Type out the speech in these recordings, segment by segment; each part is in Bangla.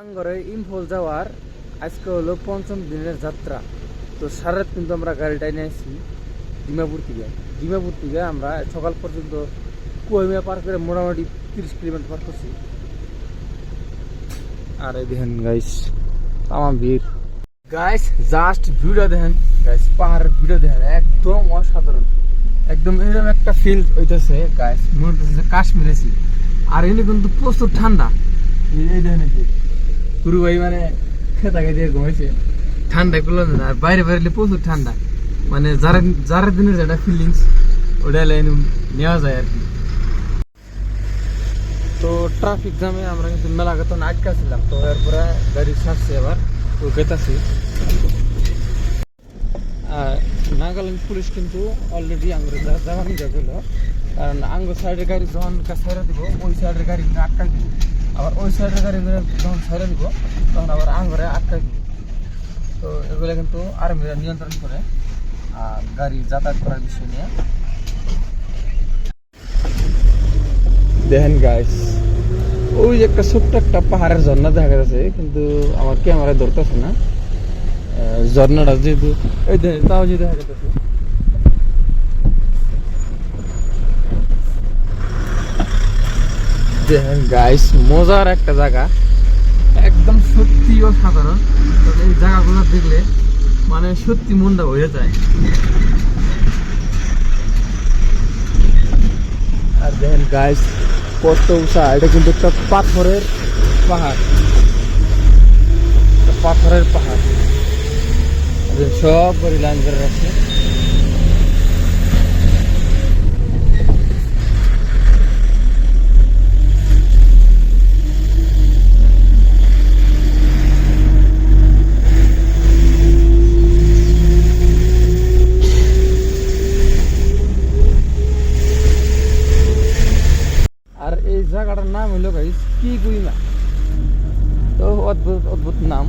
আঙ্গরে ইম্ফল যাওয়ার আজকে হলো পঞ্চম দিনের যাত্রা। তো সারাত কিন্তু আমরা গাড়িটা নিয়ে ডিমাপুর থেকে। ডিমাপুর থেকে আমরা সকাল পর্যন্ত কুয়ামিয়া পার করে মোটামুটি তিরিশ কিলোমিটার পার করছি। আর এই দেখেন গাইস তামাম ভিড়। গাইস জাস্ট ভিডিও দেখেন। গাইস পাহাড়ের ভিডিও দেখেন, একদম অসাধারণ। একদম এরকম একটা ফিল হইতেছে গাইস মনে হচ্ছে কাশ্মীর আছি আর এনে কিন্তু প্রচুর ঠান্ডা। এই দেখেন গুরু ভাই মানে খেতাকে দিয়ে ঘুমাইছে ঠান্ডা করল আর বাইরে বাইরে প্রচুর ঠান্ডা। মানে যারা যারা দিনের যেটা ফিলিংস ওটা লাইন নেওয়া যায় আর কি। তো ট্রাফিক জ্যামে আমরা কিন্তু মেলা গত আটকা ছিলাম, তো এরপরে গাড়ি ছাড়ছে এবার তো গেতাছি আর নাগাল্যান্ড পুলিশ কিন্তু অলরেডি আঙ্গুর জায়গা নিয়ে গেল কারণ আঙ্গুর সাইডের গাড়ি যখন সাইডে দিব, ওই সাইডের গাড়ি আটকাই দিব। আবার ওই সাইডের গাড়ি যখন সাইডে দিব, তখন আবার আঙ্গুরে আটকাই দিব। তো এগুলো কিন্তু আর্মিরা নিয়ন্ত্রণ করে আর গাড়ি যাতায়াত করার বিষয় নিয়ে। দেখেন গাইস ওই যে একটা ছোট্ট একটা পাহাড়ের ঝর্ণা দেখা যাচ্ছে, কিন্তু আমার ক্যামেরায় ধরতেছে না। ঝর্ণাটা যেহেতু এই তাও যে দেখা যাচ্ছে। দেখেন গাইস মজার একটা জায়গা। একদম সত্যি অসাধারণ। তো এই জায়গাগুলো দেখলে মানে সত্যি মনটা হয়ে যায়। আর দেখেন গাইস কত উঁচা। এটা কিন্তু একটা পাথরের পাহাড়। পাথরের পাহাড়। সব বাড়ি লাইন আর এই জায়গাটার নাম হইল গাইস কি গুইমা তো অদ্ভুত অদ্ভুত নাম।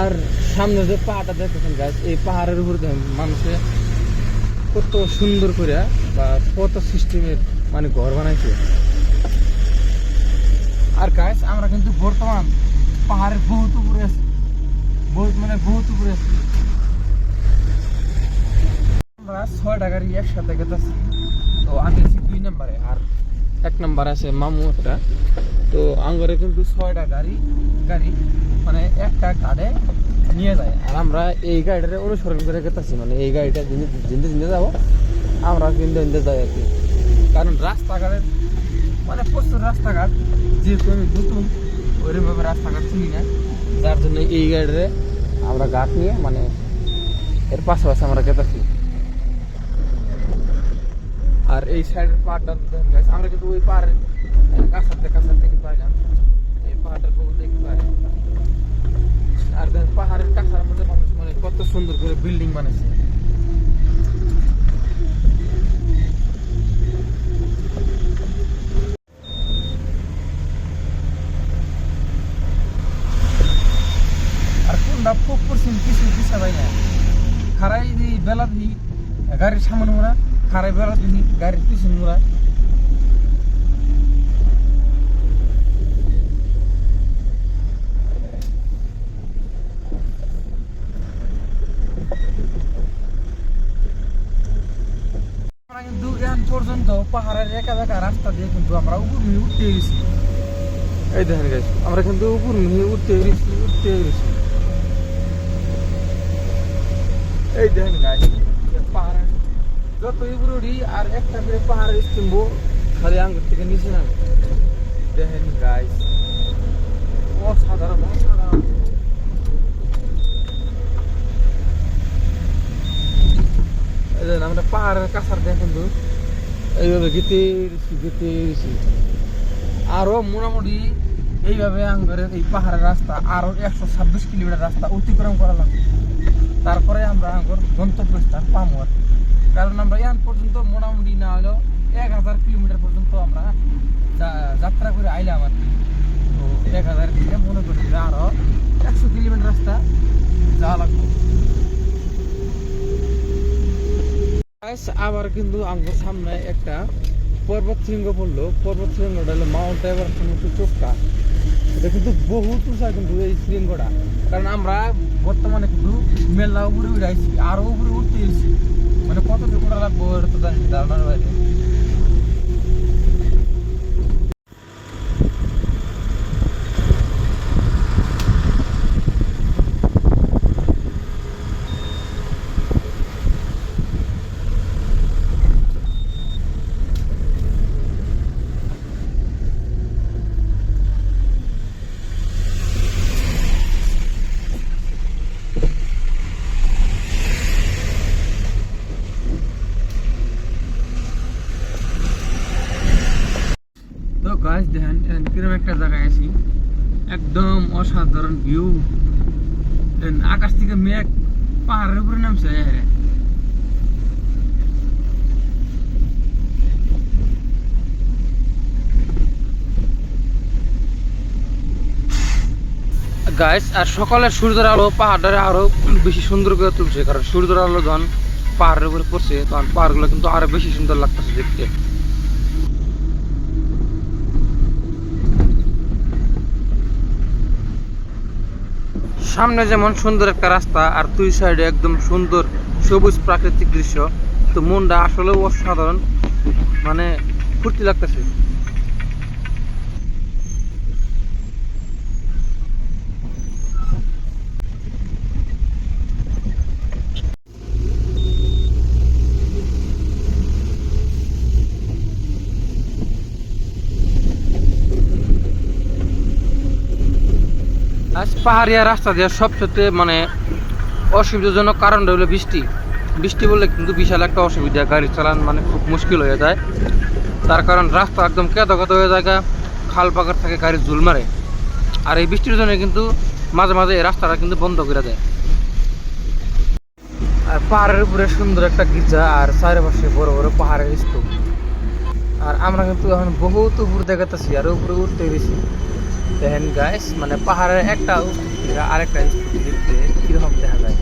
আর সামনে যে পাহাড়টা দেখতেছেন গাইস এই পাহাড়ের উপর মানুষে কত সুন্দর করে বা কত সিস্টেমের মানে ঘর বানাইছে। আর গাছ আমরা কিন্তু বর্তমান পাহাড়ের বহুত উপরে আছি। বহুত মানে বহুত উপরে আছি। আমরা ছয়টা গাড়ি একসাথে গেতেছি তো আমি আছি দুই নম্বরে, আর এক নম্বরে আছে মামু একটা। তো আঙ্গরে কিন্তু ছয়টা গাড়ি গাড়ি মানে একটা গাড়ে নিয়ে যায়। আর আমরা এই গাড়িটা অনুসরণ করে গেতেছি মানে এই গাড়িটা জিনিস জিনিস যাব, আমরা কিন্তু এনতে যাই আর কি। কারণ রাস্তাঘাটের মানে প্রচুর রাস্তাঘাট, যেহেতু আমি নতুন, ওইরকমভাবে রাস্তাঘাট চিনি না। যার জন্য এই গাড়িতে আমরা ঘাট নিয়ে মানে এর পাশাপাশি আমরা গেতেছি আর এই সাইডের পাহাড়টা আমরা কিন্তু ওই পাহাড়ের কাছাতে কাছাতে দেখতে পাইলাম এই পাহাড়টার বউ দেখতে পাই। আর দেখেন পাহাড়ের কাছার মধ্যে মানুষ মানে কত সুন্দর করে বিল্ডিং বানাইছে। আর কোনটা খুব পশ্চিম কিছু পাই না খারাই বেলা দি, গাড়ির সামনে মোড়া খারাই বেলা দি গাড়ির পিছন মোড়া আমরা কিন্তু এখন পর্যন্ত পাহাড়ের একা বেকা রাস্তা দিয়ে কিন্তু আমরা উপর নিয়ে গেছি এই দেখেন আমরা কিন্তু উপর নিয়ে উঠতে গেছি উঠতে গেছি এই দেখেন পাহাড় যত উপরে আর একটা করে পাহাড়ের স্তম্ভ খালি আঙ্গুর থেকে নিচে নামে। দেখেন গাইস অসাধারণ অসাধারণ। আমরা পাহাড়ের কাছার দেখেন তো এইভাবে গেতে গেতে গেছি আরও মোটামুটি এইভাবে আঙ্গরে এই পাহাড়ের রাস্তা আরও একশো ছাব্বিশ কিলোমিটার রাস্তা অতিক্রম করা লাগবে তারপরে আমরা আঙ্গর গন্তব্যস্থান পাবো আর। কারণ আমরা এখন পর্যন্ত মোটামুটি না হলেও এক হাজার কিলোমিটার পর্যন্ত আমরা যাত্রা করে আইলাম আর কি। তো এক হাজার থেকে মনে করি যে আরও একশো কিলোমিটার রাস্তা যাওয়া লাগবে। আবার কিন্তু আমাদের সামনে একটা পর্বত শৃঙ্গ পড়ল। পর্বত শৃঙ্গটা হলো মাউন্ট এভারেস্ট মতো চোখটা এটা কিন্তু বহুত উঁচা কিন্তু এই শৃঙ্গটা। কারণ আমরা বর্তমানে কিন্তু মেলা উপরে উঠে আইছি, আরও উপরে উঠতে এসেছি। কতটুকু ওটা লাগবো এটা তো জানি না, ধারণার বাইরে তো গাছ দেখেন এখানে কীরকম একটা জায়গায় আছি একদম অসাধারণ ভিউ আকাশ থেকে মেঘ পাহাড়ের উপরে নামছে। গাইস আর সকালে সূর্যের আলো পাহাড়টারে আরও বেশি সুন্দর করে তুলছে, কারণ সূর্যের আলো যখন পাহাড়ের উপরে পড়ছে, তখন পাহাড়গুলো কিন্তু আরও বেশি সুন্দর লাগতেছে দেখতে সামনে যেমন সুন্দর একটা রাস্তা আর দুই সাইডে একদম সুন্দর সবুজ প্রাকৃতিক দৃশ্য, তো মনটা আসলেও অসাধারণ। মানে ফুর্তি লাগতেছে। আজ পাহাড়িয়া রাস্তা দিয়ে সবচেয়ে মানে অসুবিধাজনক কারণটা হলো বৃষ্টি। বৃষ্টি বললে কিন্তু বিশাল একটা অসুবিধা, গাড়ি চালান মানে খুব মুশকিল হয়ে যায়। তার কারণ রাস্তা একদম কেদো কেদো হয়ে যায় খাল পাকার থাকে, গাড়ি ঝুল মারে। আর এই বৃষ্টির জন্য কিন্তু মাঝে মাঝে এই রাস্তাটা কিন্তু বন্ধ করে দেয়। আর পাহাড়ের উপরে সুন্দর একটা গির্জা আর চারিপাশে বড় বড় পাহাড়ের স্তূপ। আর আমরা কিন্তু এখন বহুত উপর দেখাতেছি আর উপরে উঠতে গেছি দেখেন গাইস মানে পাহাড়ের একটা আরেকটা স্তূপ দেখতে কীরকম দেখা যায়?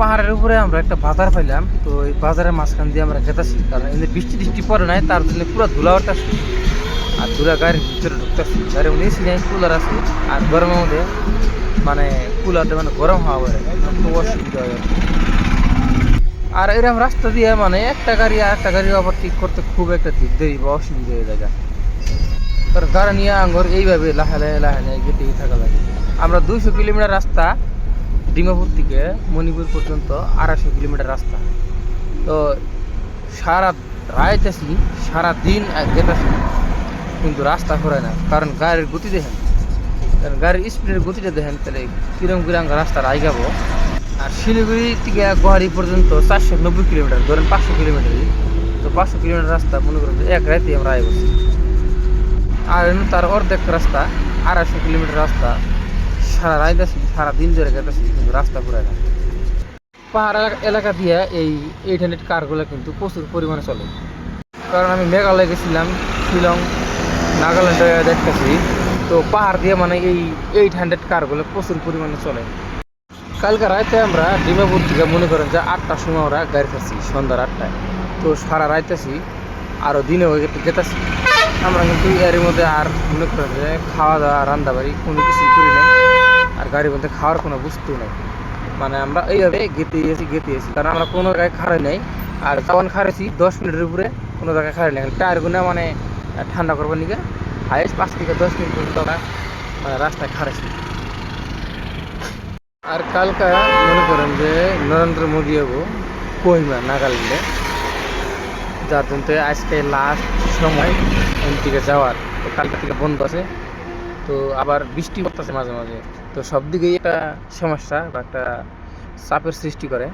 পাহাড়ের উপরে আমরা একটা বাজার পাইলাম, তো এই বাজারের মাঝখান দিয়ে আমরা গেতাছি কারণ এদের বৃষ্টি টিষ্টি পড়ে নাই, তার জন্য পুরো ধুলা আর ধুলা গাড়ির ভিতরে ঢুকতেছে গাড়ির মধ্যে এসি কুলার আছে, আর গরমের মধ্যে মানে কুলারটা মানে গরম হওয়া খুব অসুবিধা হয় আর এরকম রাস্তা দিয়ে মানে একটা গাড়ি আর একটা গাড়ি আবার ঠিক করতে খুব একটা দেরি বা অসুবিধা হয়ে যায় কারণ গাড়ি নিয়ে আঙ্গর এইভাবে লাহে লাহে লাহে লাহে গেতেই থাকা লাগে। আমরা দুইশো কিলোমিটার রাস্তা ডিমাপুর থেকে মণিপুর পর্যন্ত আড়াইশো কিলোমিটার রাস্তা। তো সারা রাত আছি সারা দিন গেতেছি কিন্তু রাস্তা করে না। কারণ গাড়ির গতি দেখেন। কারণ গাড়ির স্পিডের গতিটা দেখেন, তাহলে কিরম কিরম রাস্তা রাই যাব। আর শিলিগুড়ি থেকে গুয়াহাটি পর্যন্ত চারশো নব্বই কিলোমিটার, ধরেন পাঁচশো কিলোমিটারই তো পাঁচশো কিলোমিটার রাস্তা মনে করেন এক রাতে আমরা আই বসি আর তার অর্ধেক রাস্তা, আড়াইশো কিলোমিটার রাস্তা। সারা রাত আছি, সারা দিন ধরে গেতেছি কিন্তু রাস্তা পুরায় না। পাহাড় এলাকা- এলাকা দিয়ে এই এইট হান্ড্রেড কারগুলো কিন্তু প্রচুর পরিমাণে চলে। কারণ আমি মেঘালয় গেছিলাম, শিলং নাগাল্যান্ডে দেখতেছি। তো পাহাড় দিয়ে মানে এই এইট হান্ড্রেড কারগুলো প্রচুর পরিমাণে চলে। কালকে রাতে আমরা ডিমাপুর থেকে মনে করেন যে আটটার সময় আমরা গাড়ি থাকছি সন্ধ্যার আটটায়। তো সারা রাত আছি আরও দিনে হয়ে গেতেছি আমরা কিন্তু এর মধ্যে আর মনে করেন যে খাওয়া দাওয়া রান্না বাড়ি কোনো কিছুই করি নাই। আর গাড়ির মধ্যে খাওয়ার কোনো বস্তু নাই। মানে আমরা এইভাবে গেতে গেছি গেতে গেছি কারণ আমরা কোনো জায়গায় খাড়াই নাই। আর তখন খাড়েছি দশ মিনিটের উপরে কোনো জায়গায় খাড়াই নাই। টায়ার গুনা মানে ঠান্ডা করবার নিকে। হাইস্ট পাঁচ থেকে দশ মিনিট পর্যন্ত আমরা রাস্তায় খাড়েছি আর কালকা মনে করেন যে নরেন্দ্র মোদী হব কোহিমা নাগাল্যান্ডে? যার জন্য আজকে লাস্ট সময় দিকে যাওয়ার। তো কালকা থেকে বন্ধ আছে। তো আবার বৃষ্টি পড়তেছে মাঝে মাঝে। তো সব দিকেই একটা সমস্যা বা একটা চাপের সৃষ্টি করে।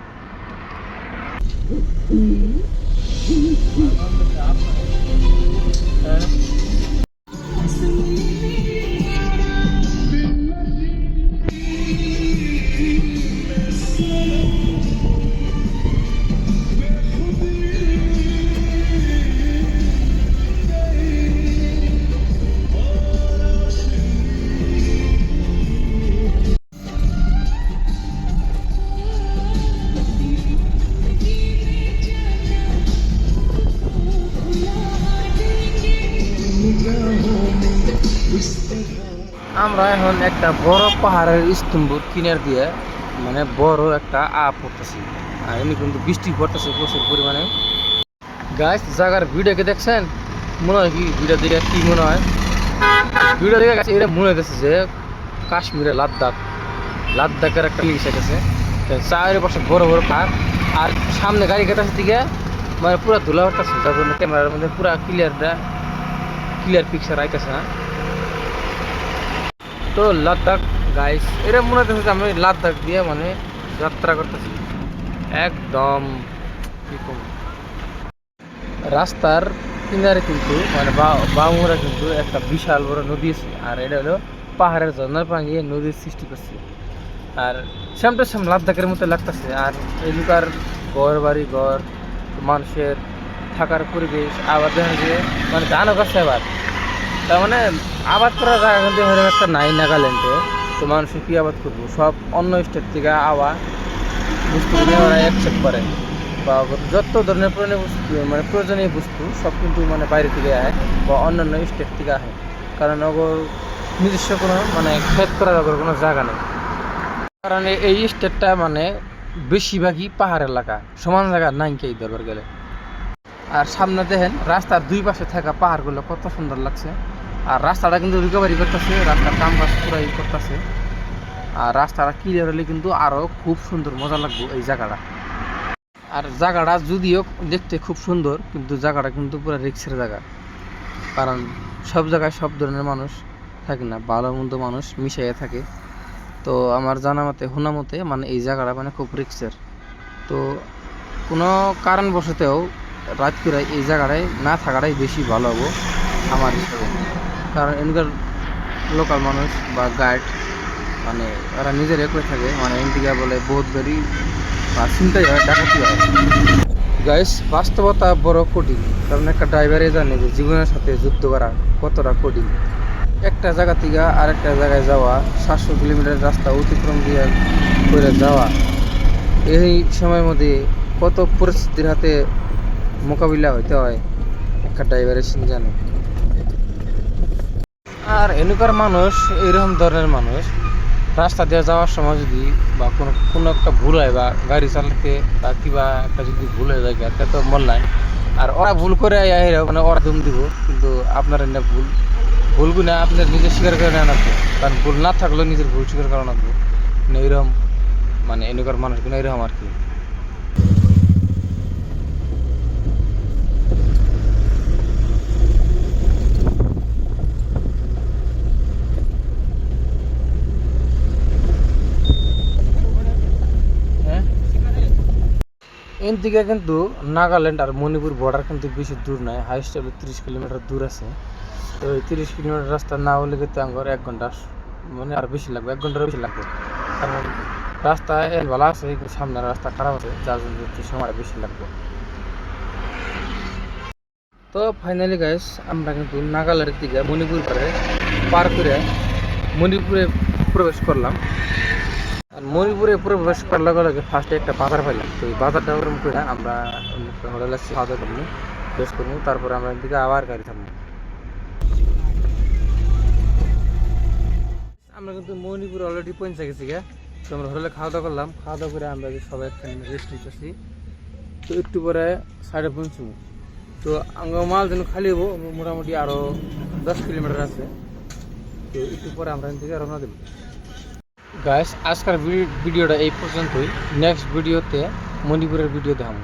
হ্যাঁ পাহাড়ের স্তম্ভ কিনার দিয়ে মানে বড় একটা আ পড়তেছে। আর এমনি কিন্তু বৃষ্টি পড়তেছে প্রচুর পরিমাণে। গাছ জায়গার ভিডিওকে দেখছেন? মনে হয় কি ভিডিও দেখে কি মনে হয়? ভিডিও দেখে গেছে এটা মনে হইতেছে যে কাশ্মীরে লাদ্দাখ লাদ্দাখের একটা লিঙ্ক গেছে চায়ের পাশে বড় বড় পাহাড়। আর সামনে গাড়ি কাটার দিকে। মানে পুরো ধুলা উঠতেছে। যার জন্য ক্যামেরার মধ্যে পুরো ক্লিয়ারটা ক্লিয়ার পিকচার আইতেছে না। তো লাদাখ গাইস এটা মনে হচ্ছে আমি লাদাখ দিয়ে মানে যাত্রা করতেছি। একদম রাস্তার কিনারে কিন্তু মানে বামুরা কিন্তু একটা বিশাল বড় নদী আছে, আর এটা হলো পাহাড়ের ঝর্ণার পানি নদীর সৃষ্টি করছে। আর সেমটা সেম লাদাখের মতো লাগতেছে, আর এলাকার ঘর বাড়ি ঘর, মানুষের থাকার পরিবেশ, আবার দেখা যায় মানে ধানও গাছে আবার। তার মানে আবাদ করার জায়গা কিন্তু একটা নাই নাগাল্যান্ডে। তো মানুষের কী আবাদ করব? সব অন্য স্টেট থেকে আওয়া বস্তুগুলো ওরা অ্যাকসেপ্ট করে। বা যত ধরনের প্রয়োজনীয় বস্তু মানে প্রয়োজনীয় বস্তু, সব কিন্তু মানে বাইরে থেকে আয় বা অন্যান্য স্টেট থেকে আসে কারণ ওগর নিজস্ব কোনো মানে ক্ষেত করার ওগর কোনো জায়গা নেই। কারণ এই স্টেটটা মানে বেশিরভাগই পাহাড় এলাকা, সমান জায়গা নাই এই দরবার গেলে। আর সামনে দেখেন, রাস্তার দুই পাশে থাকা পাহাড়গুলো কত সুন্দর লাগছে। আর রাস্তাটা কিন্তু রিকভারি করতেছে, রাস্তার কাম কাজ পুরাই করতেছে। আর রাস্তাটা ক্লিয়ার হলে কিন্তু আরও খুব সুন্দর মজা লাগবে এই জায়গাটা। আর জায়গাটা যদিও দেখতে খুব সুন্দর, কিন্তু জায়গাটা কিন্তু পুরো রিক্সের জায়গা। কারণ সব জায়গায় সব ধরনের মানুষ থাকে না, ভালো মন্দ মানুষ মিশাইয়ে থাকে। তো আমার জানা মতে, শোনা মতে মানে এই জায়গাটা মানে খুব রিক্সের তো কোনো কারণবশতেও রাত এই জায়গাটায় না থাকাটাই বেশি ভালো হব আমার হিসাবে। কারণ এখানকার লোকাল মানুষ বা গাইড মানে ওরা নিজের একলে থাকে মানে এদিকে বলে বহুত বেরি বা চিন্তাই হয়, ডাকাতি হয়। গাইস বাস্তবতা বড় কঠিন। কারণ একটা ড্রাইভারে জানে যে জীবনের সাথে যুদ্ধ করা কতটা কঠিন। একটা জায়গা থেকে আরেকটা জায়গায় যাওয়া, সাতশো কিলোমিটার রাস্তা অতিক্রম দিয়ে করে যাওয়া, এই সময়ের মধ্যে কত পরিস্থিতির হাতে মোকাবিলা হইতে হয়, একটা ড্রাইভারের জানে। আর এনুকার মানুষ, এরকম ধরনের মানুষ, রাস্তা দিয়ে যাওয়ার সময় যদি বা কোনো কোনো একটা ভুল হয় বা গাড়ি চালাতে বা কিবা একটা যদি ভুল হয়ে যায়, তাতে তো মরলাই আর ওরা ভুল করে মানে ওরা দুম দিব, কিন্তু আপনার এনে ভুল ভুল গুণা আপনার নিজে স্বীকার করে নেওয়া লাগবে। কারণ ভুল না থাকলেও নিজের ভুল স্বীকার করা লাগবে। মানে এরকম মানে এনুকার মানুষগুলো এরকম আর কি। এর দিকে কিন্তু নাগাল্যান্ড আর মণিপুর বর্ডার কিন্তু বেশি দূর নয় হাইস্ট হলো তিরিশ কিলোমিটার দূর আছে। তো ওই তিরিশ কিলোমিটার রাস্তা না হলে কিন্তু আমার এক ঘণ্টা মানে আর বেশি লাগবে, এক ঘণ্টার বেশি লাগবে। কারণ রাস্তা ভালো আছে সামনের রাস্তা খারাপ আছে, যার জন্য একটু সময় বেশি লাগবে। তো ফাইনালি গাইস আমরা কিন্তু নাগাল্যান্ডের দিকে মণিপুর পারে পার করে মণিপুরে প্রবেশ করলাম। আর মণিপুরে প্রবেশ করার লগে লগে ফার্স্টে একটা বাজার পাইলাম। তো এই বাজারটা ওরকম করে আমরা হোটেলে খাওয়া দাওয়া করব বেশ করব তারপরে আমরা এদিকে আবার গাড়ি থামবো আমরা কিন্তু মণিপুর অলরেডি পৌঁছে গেছি গে। তো আমরা হোটেলে খাওয়া দাওয়া করলাম, খাওয়া দাওয়া করে আমরা সবাই রেস্ট নিতেছি। তো একটু পরে সাইডে পৌঁছবো। তো আঙ্গ মাল যেন খালি হব, মোটামুটি আরও দশ কিলোমিটার আছে। তো একটু পরে আমরা এখান থেকে রওনা দেবো। গাইস আজকের ভি- ভিডিওটা এই পর্যন্তই নেক্সট ভিডিওতে মণিপুরের ভিডিও দেখাবো